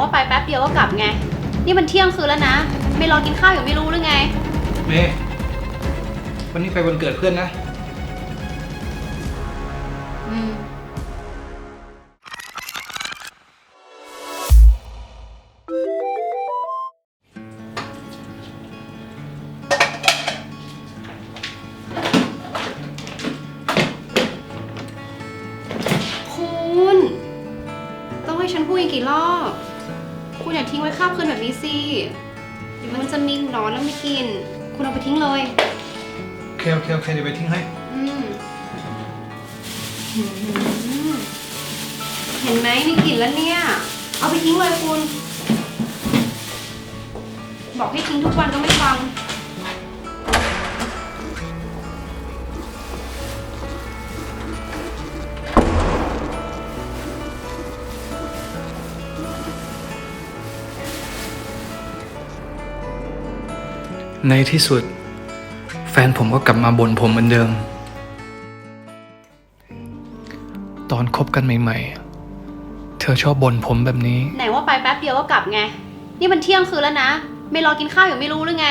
ว่าไปแป๊บเดียวก็กลับไง นี่มันเที่ยงคืนแล้วนะ ไม่รอกินข้าวอยู่ไม่รู้หรือไง เมย์วันนี้ไปวันเกิดเพื่อนนะ ทิ้งไว้ข้ามคืนแบบนี้สิเดี๋ยวมันจะมีหนอนแล้วไม่กิน คุณเอาไปทิ้งเลย โอเคโอเคโอเคเดี๋ยวไปทิ้งให้ อืมหืมเห็นไหมมีกลิ่นแล้วเนี่ย เอาไปทิ้งเลยคุณ บอกให้ทิ้งทุกวันก็ไม่ฟัง ในที่สุด แฟนผมก็กลับมาบ่นผมเหมือนเดิม ตอนคบกันใหม่ ๆ เธอชอบบ่นผมแบบนี้ ไหนว่าไปแป๊บเดียวก็กลับไง นี่มันเที่ยงคืนแล้วนะ ไม่รอกินข้าวอยู่ไม่รู้หรือไง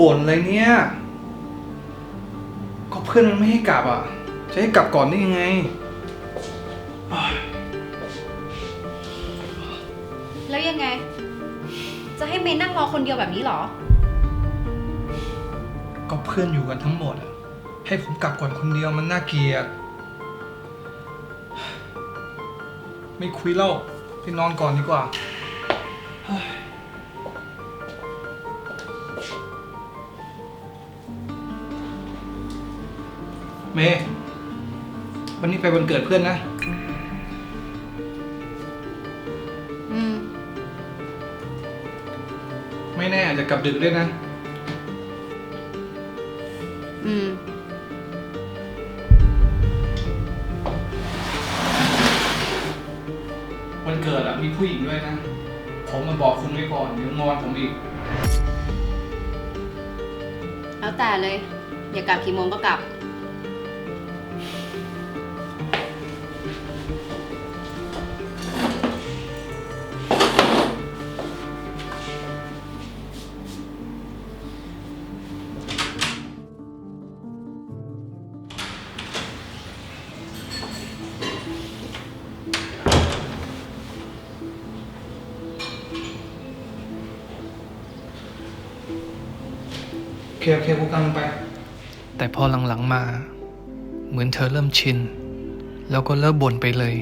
บ่นอะไรเนี่ย ก็เพื่อนมันไม่ให้กลับอะ จะให้กลับก่อนได้ยังไง แล้วยังไง จะให้เมย์นั่งรอคนเดียวแบบนี้เหรอ ก็เพื่อนอยู่กันทั้งหมดอะให้ผมกลับก่อนคนเดียวมันน่าเกลียด ไม่คุยแล้วไปนอนก่อนดีกว่าเฮ้ยเมย์วันนี้ไปวันเกิดเพื่อนนะ อืม ไม่แน่อาจจะกลับดึกด้วยนะ อืม วันเกิดอะมีผู้หญิงด้วยนะ ผมมาบอกคุณไว้ก่อนเดี๋ยวงอนผมอีก แล้วแต่เลย อย่ากลับกี่โมงก็กลับ เคโอเคกูกำลังไป แต่พอหลังๆมา เหมือนเธอเริ่มชิน แล้วก็เริ่มบ่นไปเลย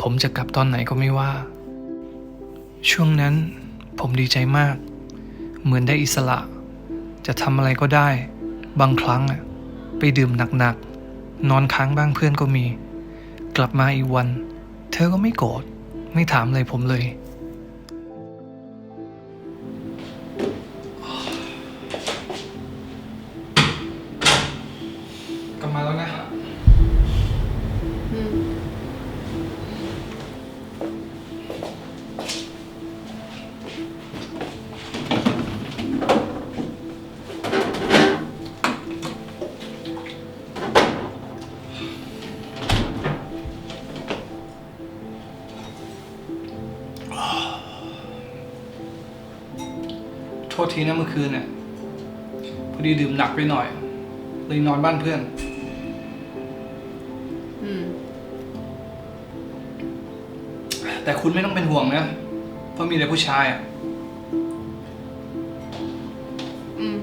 ผมจะกลับตอนไหนก็ไม่ว่า ช่วงนั้นผมดีใจมาก เหมือนได้อิสระ จะทำอะไรก็ได้ บางครั้งอะไปดื่มหนักๆ นอนค้างบ้างเพื่อนก็มี กลับมาอีกวัน เธอก็ไม่โกรธไม่ถามอะไรผมเลย ษทีนะเมื่อคืนเนี่ยพอดีดื่มหนักไปหน่อยเลยนอนบ้านเพื่อน อืม แต่คุณไม่ต้องเป็นห่วงนะเพราะมีแต่ผู้ชายอะอืม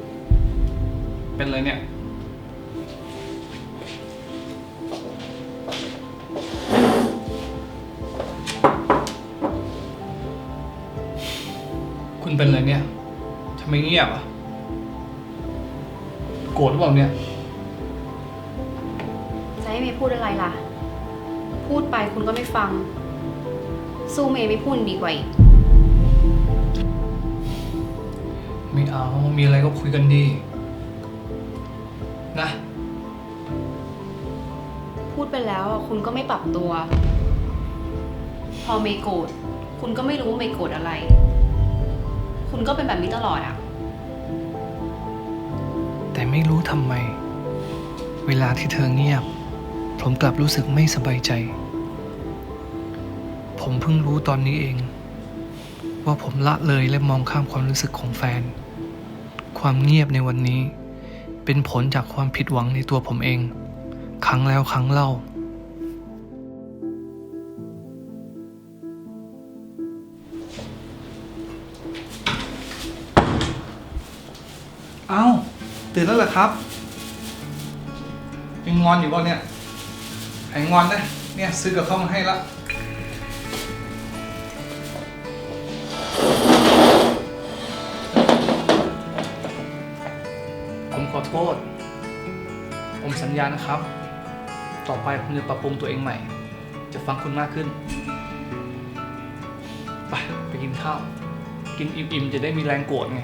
เป็นเลยเนี่ย คุณเป็นเลยเนี่ย ทำไมเงียบอะ โกรธหรือเปล่าเนี่ย จะให้เมย์พูดอะไรล่ะ พูดไปคุณก็ไม่ฟัง สู้เมย์ไม่พูดดีกว่าอีกไม่เอา มีอะไรก็คุยกันดี นะ พูดไปแล้วอะคุณก็ไม่ปรับตัว พอเมย์โกรธคุณก็ไม่รู้ว่าเมย์โกรธอะไร คุณก็เป็นแบบนี้ตลอดอะแต่ไม่รู้ทำไม เวลาที่เธอเงียบ ผมกลับรู้สึกไม่สบายใจ ผมเพิ่งรู้ตอนนี้เอง ว่าผมละเลยและมองข้ามความรู้สึกของแฟน ความเงียบในวันนี้ เป็นผลจากความผิดหวังในตัวผมเอง ครั้งแล้วครั้งเล่า เอ้า ตื่นแล้วเหรอครับยังงอนอยู่ป่เนี่ยหายงอนนะเนี่ยซื้อกับข้าวมาให้ละผมขอโทษ ผมสัญญานะครับ ต่อไปผมจะปรับปรุงตัวเองใหม่ จะฟังคุณมากขึ้น ไป ไปกินข้าว กินอิ่มๆ จะได้มีแรงโกรธไง